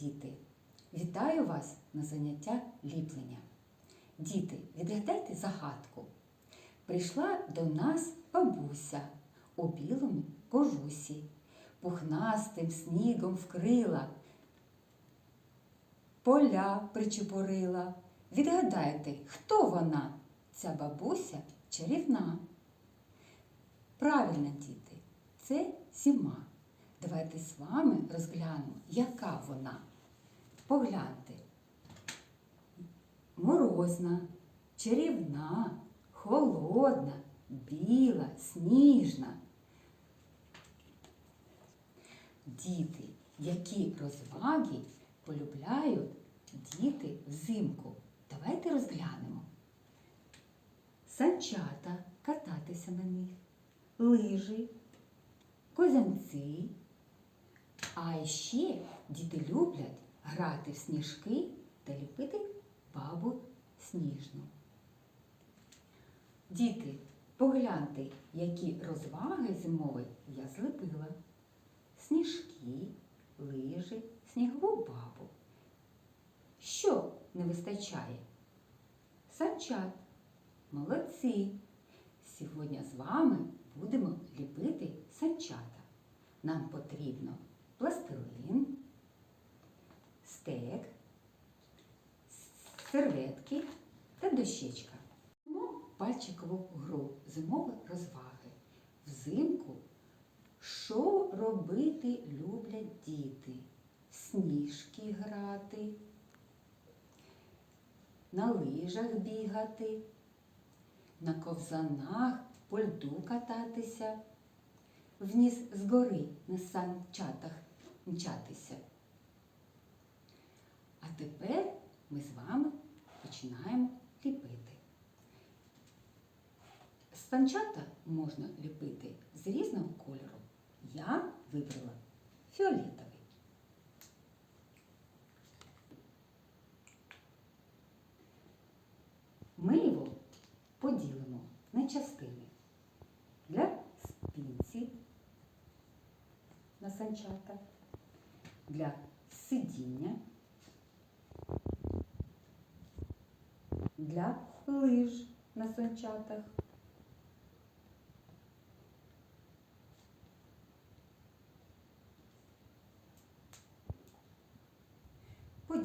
Діти! Вітаю вас на заняття ліплення. Діти, відгадайте загадку. Прийшла до нас бабуся у білому кожусі, пухнастим снігом вкрила, поля причепурила. Відгадайте, хто вона? Ця бабуся чарівна. Правильно, діти, це зима. Давайте з вами розглянемо, яка вона. Погляньте. Морозна, чарівна, холодна, біла, сніжна. Діти, які розваги полюбляють діти взимку? Давайте розглянемо. Санчата кататися на них, лижі, козанці. А ще діти люблять грати в сніжки та ліпити бабу сніжну. Діти, погляньте, які розваги зимові я злепила. Сніжки, лижі, снігову бабу. Що не вистачає? Санчат. Молодці! Сьогодні з вами будемо ліпити санчата. Нам потрібно пластилин, стек, серветки та дощечка. Пальчикову гру зимові розваги. Взимку що робити люблять діти? Сніжки грати, на лижах бігати, на ковзанах по льду кататися вниз з гори на санчатах мчатися. А тепер ми з вами починаємо ліпити. Санчата можна ліпити з різного кольору. Я вибрала фіолетовий. Ми його поділимо на частини для спинці на санчата, для сидіння, для лиж на санчатах.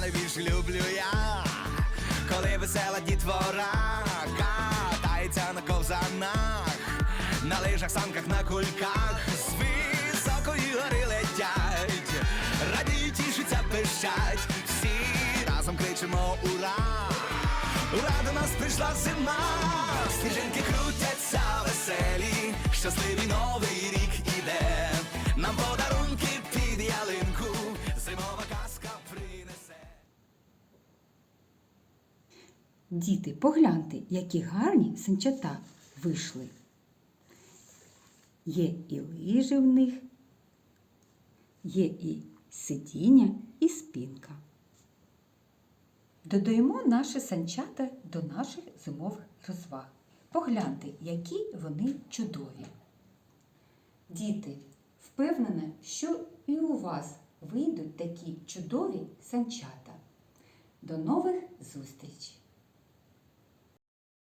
найбільше люблю я, коли весела дітвора катається на ковзанах, на лижах, санках, на кульках, з високої гори летять, радіють, тішаться, пищать, всі разом кричимо ура! Ура, до нас прийшла зима, сніжинки крутяться веселі, щасливий новий рік Діти, погляньте, які гарні санчата вийшли. Є і лижі в них, є і сидіння, і спинка. Додаємо наші санчата до наших зимових розваг. Погляньте, які вони чудові. Діти, впевнена, що і у вас вийдуть такі чудові санчата. До нових зустрічей!